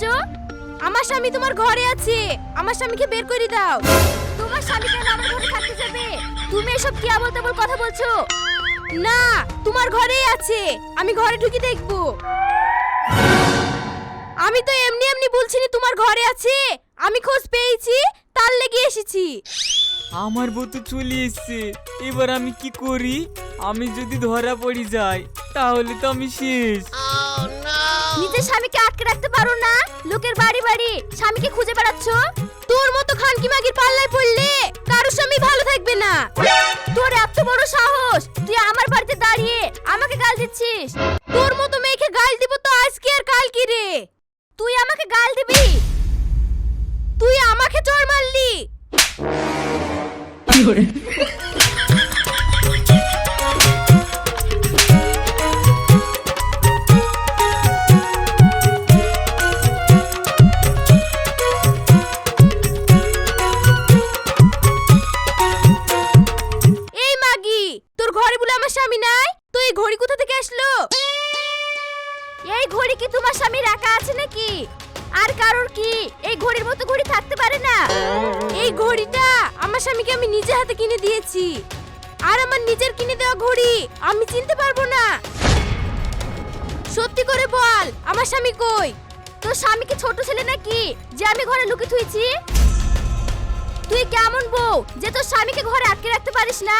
তোমার স্বামী তোমার ঘরে আছে। আমার স্বামীকে বের করে দাও। তোমার স্বামী কেন আমার ঘরে থাকতে যাবে? তুমি এসব কি আবল তাবল কথা বলছো? না, তোমার ঘরেই আছে। আমি ঘরে ঢুকে দেখব। আমি তো এমনি এমনি বলছিনি তোমার ঘরে আছে। আমি খোঁজ পেয়েছি, তার লেগে এসেছি। আমার বউ তো চলে এসছে। এবার আমি কি করি? আমি যদি ধরা পড়ি যাই, তাহলে তো আমি শেষ। নিজের স্বামীকে আটকে রাখতে পারো না। লোকের বাড়ি বাড়ি স্বামীকে খুঁজে বেড়াচ্ছ? তোর মতো খানকি মাগির পাল্লায় পড়লে কারও স্বামী ভালো থাকবে না। তোর এত বড় সাহস, তুই আমার বাড়িতে দাঁড়িয়ে আমাকে গাল দিচ্ছিস। তোর মতো মেয়েকে গাল দিব তো আজকে আর কাল কি রে? তুই আমাকে গাল দিবি? তুই আমাকে চড় মারলি? দিয়েছি আর আমার নিজের কিনে দেওয়া ঘড়ি আমি চিনতে পারব না। সত্যি করে বল আমার স্বামী কই? তোর স্বামী কি ছোট ছেলে নাকি যে আমি ঘরে লুকিয়ে থুইছি? তুই কেমন বউ যে তোর স্বামীকে ঘরে আটকে রাখতে পারিস না?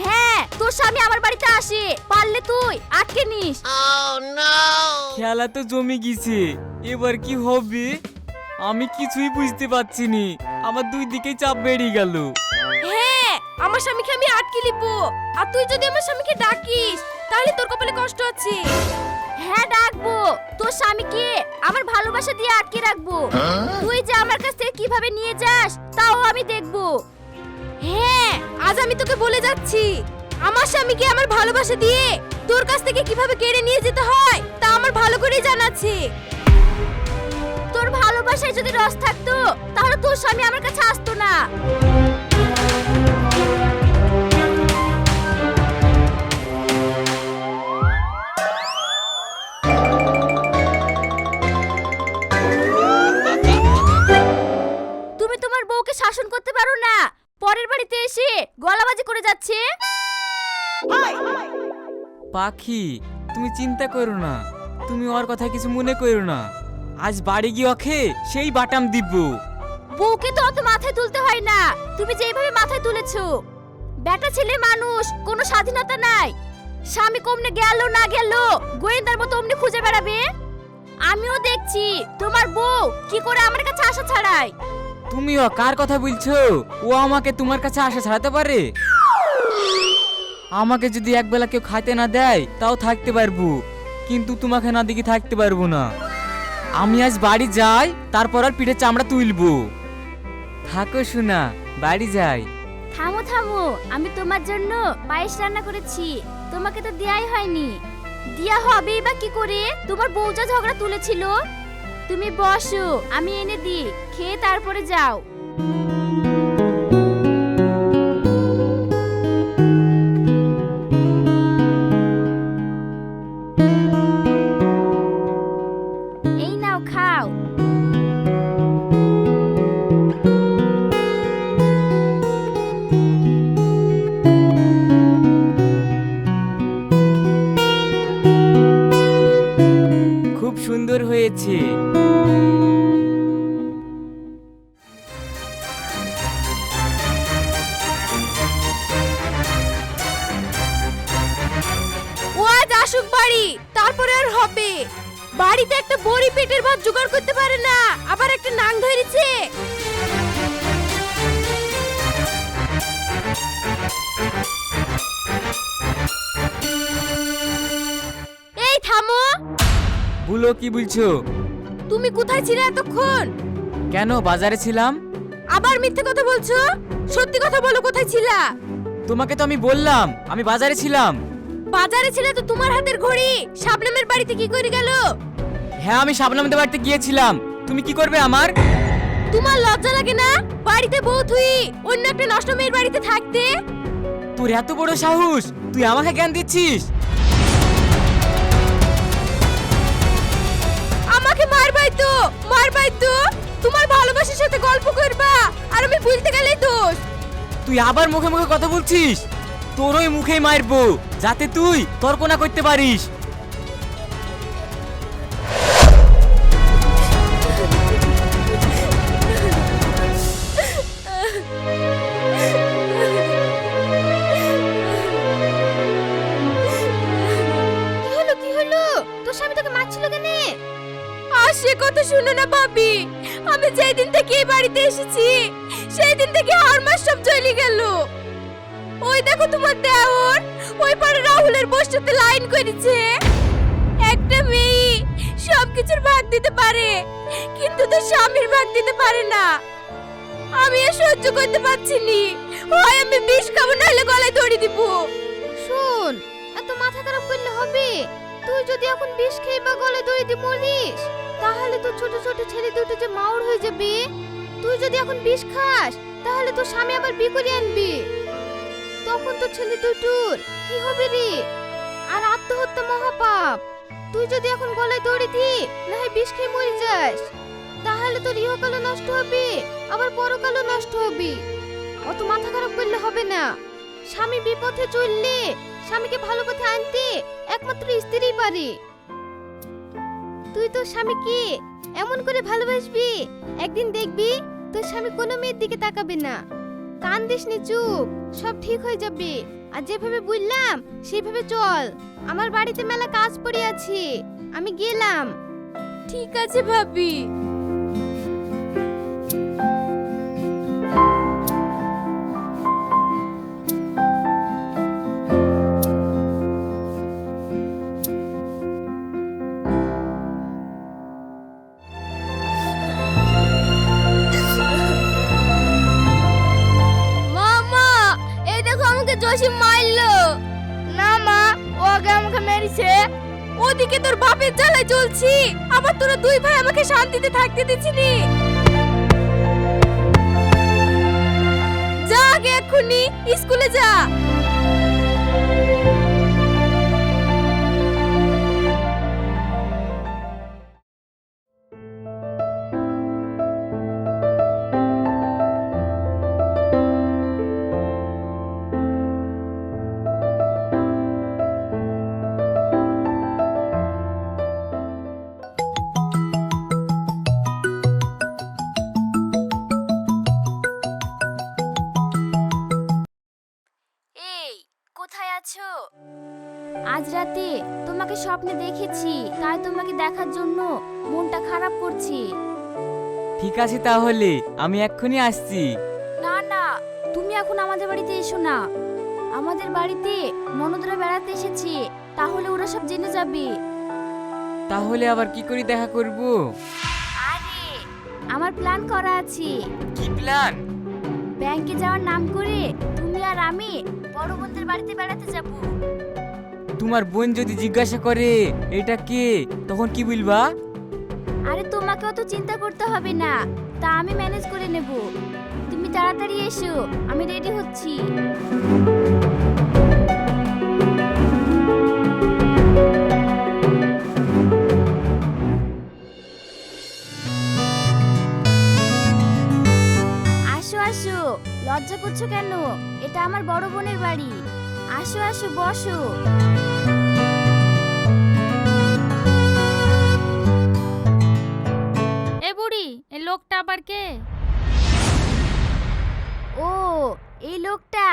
হ্যাঁ তোর স্বামী আমার বাড়িতে আসে পারলে তুই আটকে নিস। খেলা তো জমে গেছে এবার কি হবে? আমি কিছুই বুঝতে পারছি নি আমার দুই দিকে চাপ বেড়ে গেল। হ্যাঁ আমার স্বামীকে আমি আটকে লিবো আর তুই যদি আমার স্বামীকে ডাকিস তাহলে তোর কপালে কষ্ট আছে। হ্যাঁ ডাকবো। তোর স্বামীকে আমার ভালোবাসা দিয়ে আটকে রাখব। তুই যে আমার কাছ থেকে কীভাবে নিয়ে যাস তাও আমি দেখব। হ্যাঁ আজ আমি তোকে বলে যাচ্ছি। আমার স্বামীকে আমার ভালোবাসা দিয়ে তোর কাছ থেকে কীভাবে কেড়ে নিয়ে যেতে হয় তা আমার ভালো করেই জানা আছে। তোর ভালোবাসায় যদি রস থাকতো তাহলে তোর স্বামী আমার কাছে আসতো না। পারো না। পরের বাড়িতে এসে গলাবাজি করে যাচ্ছে। পাখি তুমি চিন্তা করো না। তুমি ওর কথা কিছু মনে করো না। আজ বাড়ি গিয়ে ওকে সেই বাটাম দিব। বউকে তো অত মাথায় তুলতে হয় না। তুমি যেইভাবে মাথায় তুলেছো। বেটা ছেলে মানুষ কোনো স্বাধীনতা নাই। স্বামী কমনে গেল না গেল গোয়েন্দার মতো অমনি খুঁজে বেড়াবে। আমিও দেখছি তোমার বউ কি করে আমার কাছে আসা ছাড়ায় তুমিও কার কথা বলছো? ও আমাকে তোমার কাছে আসা ছাড়াতে পারে? আমাকে যদি একবেলা কেউ খাইতে না দেয়, তাও থাকতে পারব। কিন্তু তোমাকে না দেখে থাকতে পারব না। আমি আজ বাড়ি যাই, তারপর আর পিঠে চামড়া তুলবো। থাকো শোনা বাড়ি যাই। থামো থামো, আমি তোমার জন্য পায়েস রান্না করেছি। তোমাকে তো দেয়াই হয়নি। দিয়া হবেই বা কি করে? তোমার বউ যা ঝগড়া তুলেছিল। তুমি বসো আমি এনে দিই খেয়ে তারপরে যাও। পারে না আবার একটা নাং ধরেছে। এই থামো। বলো কি বলছো? তুমি কোথায় ছিলে এতক্ষণ? কেন বাজারে ছিলাম? আবার মিথ্যে কথা বলছো? সত্যি কথা বলো কোথায় ছিলা? তোমাকে তো আমি বললাম আমি বাজারে ছিলাম। বাজারে ছিলে তো তোমার হাতের ঘড়ি শাবনামের বাড়িতে কি করে গেল? হ্যাঁ আমি শাবনামদের বাড়িতে গিয়েছিলাম। তুমি কি করবে আমার? তোমার লজ্জা লাগে না? বাড়িতে বউ তুই অন্য একটা নষ্ট মেয়ের বাড়িতে থাকতে? তোর এত বড় সাহস তুই আমাকে জ্ঞান দিচ্ছিস? আমাকে মারবাই তো তো মার পাই তো। তোমার ভালোবাসার সাথে গল্প করবা আর আমি ভুলতে গেলেই দোষ। তুই আবার মুখে মুখে কথা বলছিস? তোর ওই মুখেই মারবো যাতে তুই তর্ক না করতে পারিস। কথা শুনো না ভাবি। আমি যেই দিন থেকে এই বাড়িতে এসেছি সেই দিন থেকে হার মাস সব চলে গেল। ওই দেখো তোমার দেওর, ওই পারে রাহুলের বসতে লাইন করেছে। একটা মেয়ে সব কিছুর ভাগ দিতে পারে, কিন্তু তো স্বামীর ভাগ দিতে পারে না। আমি আর সহ্য করতে পারছি নি। হয় আমি বিষ খাব, নাহলে গলায় দড়ি দিব। শোন, এত মাথা খারাপ করলে হবে? তুই যদি এখন বিষ খেয়ে বা গলায় দড়ি দিয়ে মরিস তাহলে তো ছোট ছোট ছেলে দুটো যে মাউর হয়ে যাবে। তুই যদি এখন বিষ খাস, তাহলে তোর স্বামী আবার বিয়ে করে আনবি। তখন তো ছেলে দুটোর কি হবে রে? আর আত্মহত্যা মহাপাপ। তুই যদি এখন গলায় দড়ি দি না হয় বিষ খেয়ে মরে যাস। তাহলে তোর ইহকালও নষ্ট হবে, আবার পরকালও নষ্ট হবে। অত মাথা খারাপ করলে হবে না। স্বামী বিপথে চললে স্বামীকে ভালো পথে আনতে একমাত্র স্ত্রীই পারে। তুই তোর স্বামী স্বামীকে এমন করে ভালোবাসবি? একদিন দেখবি তোর স্বামী কোনো মেয়ের দিকে তাকাবে না। কান দিস নি চুপ, সব ঠিক হয়ে যাবে। আর যেভাবে বললাম সেভাবে চল। আমার বাড়িতে মেলা কাজ পড়ে আছে। আমি গেলাম। ঠিক আছে ভাবি। ওদিকে তোর বাপের জ্বালায় জ্বলছি। আবার তোরা দুই ভাই আমাকে শান্তিতে থাকতে দিছিনি যা আগে এক্ষুনি, স্কুলে যা। আছে তাহলে আমি এক্ষুনি আসছি। না না তুমি এখন আমাদের বাড়িতে এসো না। আমাদের বাড়িতে মনোদরা বেড়াতে এসেছে তাহলে ওরা সব জেনে যাবে। তাহলে আবার কি করে দেখা করব? আরে আমার প্ল্যান করা আছে। কি প্ল্যান? ব্যাংকে যাওয়ার নাম করে তুমি আর আমি বড় বোনদের বাড়িতে বেড়াতে যাব। তোমার বোন যদি জিজ্ঞাসা করে এটা কে? তখন কি বলবা? আরে তোমাকে অত চিন্তা করতে হবে না। তা আমি ম্যানেজ করে নেব। তুমি তাড়াতাড়ি এসো, আমি রেডি হচ্ছি। আসো আসো, লজ্জা করছ কেন? এটা আমার বড় বোনের বাড়ি। আসো আসো, বসো। আবার ও, এই লোকটা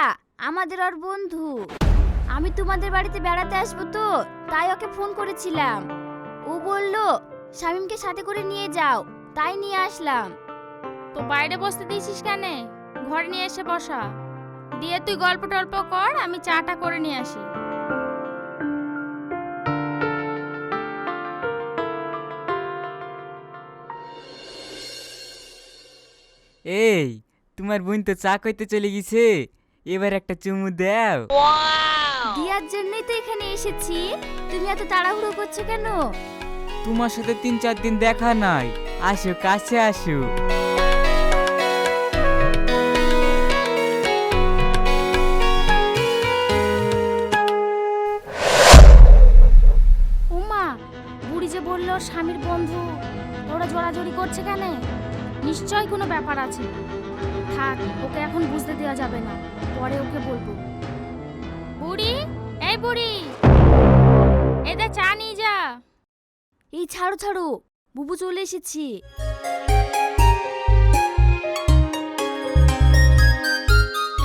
আমাদের ওর বন্ধু। আমি তোমাদের বাড়িতে বেড়াতে আসব তো, তাই ওকে ফোন করেছিলাম। ও বলল, শামিমকে সাথে করে নিয়ে যাও, তাই নিয়ে আসলাম। তো বাইরে বসতে দিয়েছিস কেন? ঘরে নিয়ে এসে বসা। দিয়ে তুই গল্প টল্প কর, আমি চাটা করে নিয়ে আসি। এই তোমার বোন তো চা কইতে চলে গেছে। এবার একটা চুমু দাও। দিয়ার জন্যই তো এখানে এসেছি। তুমি এত তাড়াহুড়ো করছ কেন? তোমার সাথে তিন চার দিন দেখা নাই। আসো কাছে আসো। ব্যাপার আছে। থাক ওকে এখন বুঝতে দেওয়া যাবে না। পরে ওকে বলব। বুড়ি? এই বুড়ি! এদা চা নিয়ে যা। এই ছাড়ো ছাড়ো। বুবু চলে এসেছি।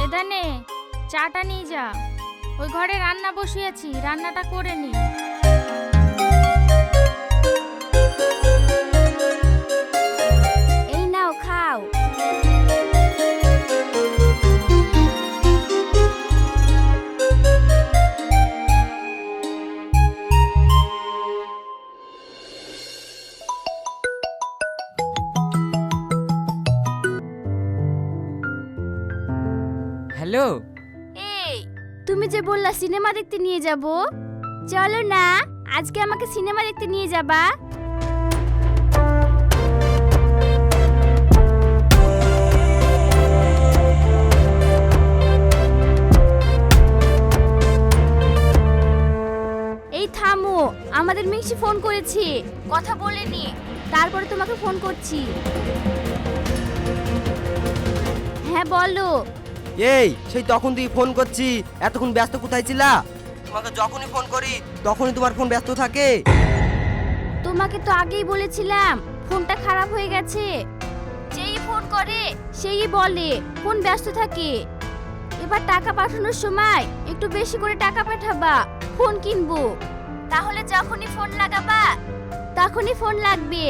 এদা নে চাটা নিয়ে যা। ওই ঘরে রান্না বসিয়েছি রান্নাটা করে নি। হ্যালো? এই, তুমি যে বললা সিনেমা দেখতে নিয়ে যাব, চলো না, আজকে আমাকে সিনেমা দেখতে নিয়ে যাবা। এই থামো, আমাদের মিক্সি ফোন করেছি। কথা বলেনি, তারপরে তোমাকে ফোন করছি। হ্যাঁ বলো এই সেই তখন তুই ফোন করছি। এতক্ষণ ব্যস্ত কোথায় ছিলা? তোমাকে যখনই ফোন করি তখনই তোমার ফোন ব্যস্ত থাকে। তোমাকে তো আগেই বলেছিলাম ফোনটা খারাপ হয়ে গেছে। যেই ফোন করে সেই বলে ফোন ব্যস্ত থাকে। এবার টাকা পাঠানোর সময় একটু বেশি করে টাকা পাঠাবা ফোন কিনবো। তাহলে যখনই ফোন লাগাবা তখনই ফোন লাগবে।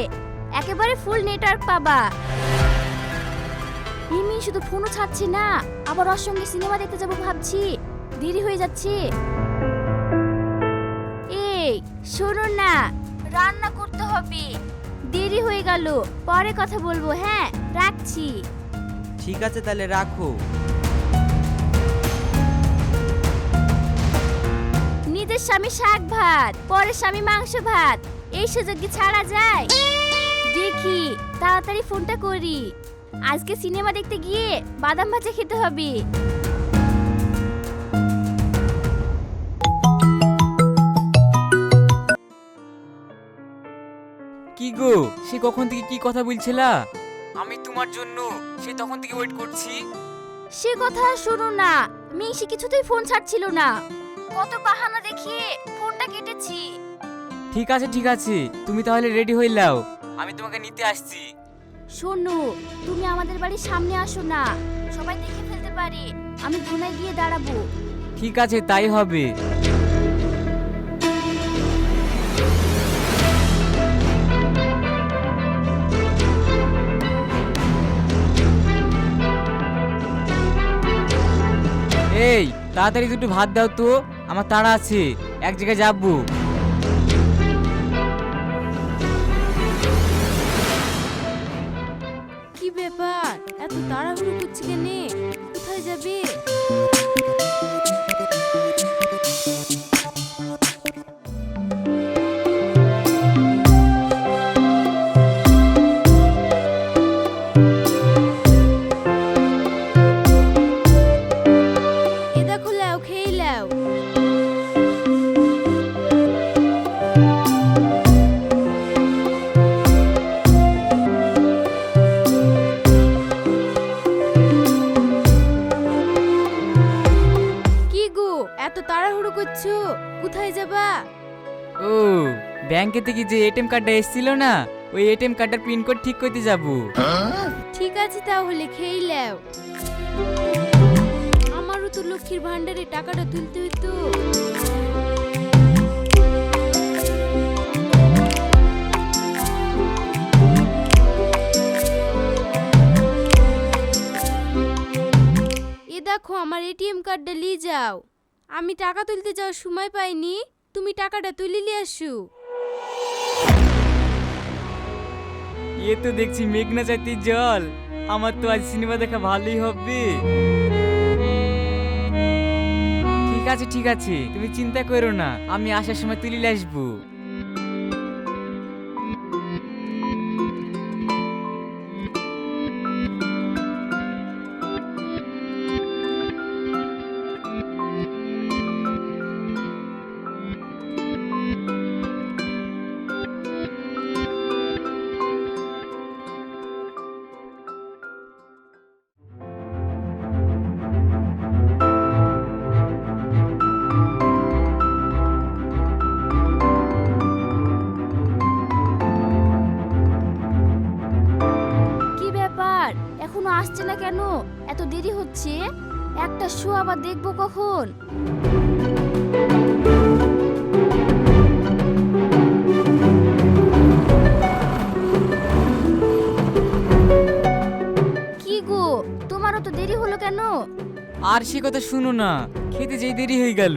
একেবারে ফুল নেটওয়ার্ক পাবা। মিমি শুধু ফোনও ছাড়ছে না আবার ওর সঙ্গে সিনেমা দেখতে যাব ভাবছি। দেরি হয়ে যাচ্ছে। এই শোনো না রান্না করতে হবে। দেরি হয়ে গেল পরে কথা বলব হ্যাঁ রাখছি। ঠিক আছে তাহলে রাখো। নিজের স্বামী শাক ভাত পরের স্বামী মাংস ভাত এই সুযোগ কি ছাড়া যায়। দেখি তাড়াতাড়ি ফোনটা করি। আজকে সিনেমা দেখতে গিয়ে বাদাম ভাজা খেতে হবে। কি গো? সে কখন থেকে কি কথা বলছিলা? আমি তোমার জন্য সে তখন থেকে ওয়েট করছি। সে কথা আর শোনো না। মিংসি কিছুতেই ফোন ছাড়ছিল না। কত বাহানা দেখিয়ে ফোনটা কেটেছি। ঠিক আছে ঠিক আছে। তুমি তাহলে রেডি হয়ে নাও। আমি তোমাকে নিতে আসছি। শোনো, তুমি আমাদের বাড়ির সামনে আসো না। সবাই দেখে ফেলতে পারে, আমি কোনায় গিয়ে দাঁড়াবো। ঠিক আছে, তাই হবে। এই, তাড়াতাড়ি দুটো ভাত দাও তো, আমার তাড়া আছে, এক জায়গায় যাব। তাড়াহুড়ো করছি ব্যাংকে থেকে যে এটিএম কার্ডটা এসেছিল না, ওই এটিএম কার্ডটার পিন কোড ঠিক করতে যাব। ঠিক আছে তাহলে, খেয়ে লাও আমারও তো লক্ষ্মীর ভান্ডারে টাকাটা তুলতে হইতো। এ দেখো, আমার এটিএম কার্ডটা নিয়ে যাও। আমি টাকা তুলতে যাওয়ার সময় পাইনি, তুমি টাকাটা তুলে নিয়ে আসো। এ তো দেখছি মেঘনা চাইতে জল। আমার তো আজ সিনেমা দেখা ভালোই হবে। ঠিক আছে ঠিক আছে। তুমি চিন্তা করো না, আমি আসার সময় তুলিলে আসব। দেরি হচ্ছে? একটা শো আবার দেখব কখন? কি গো, তোমারও তো দেরি হলো কেন? আর সে কথা শুনো না, খেতে যেই দেরি হয়ে গেল।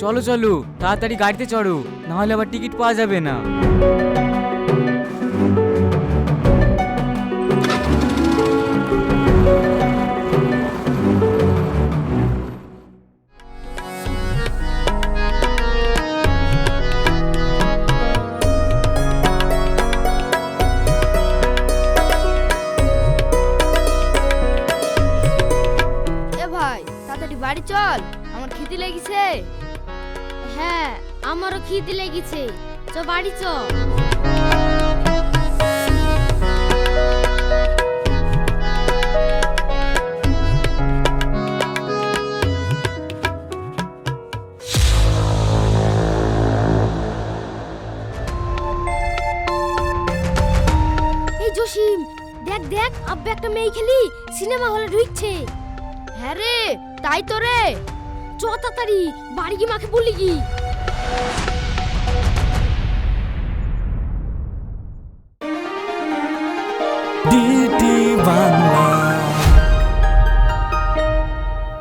চলো চলো, তাড়াতাড়ি গাড়িতে চড়ো, নাহলে আবার টিকিট পাওয়া যাবে না। তাই তো রে চ তাড়াতাড়ি বাড়ি গিয়ে মাকে বলি কি। ডিটি বাংলা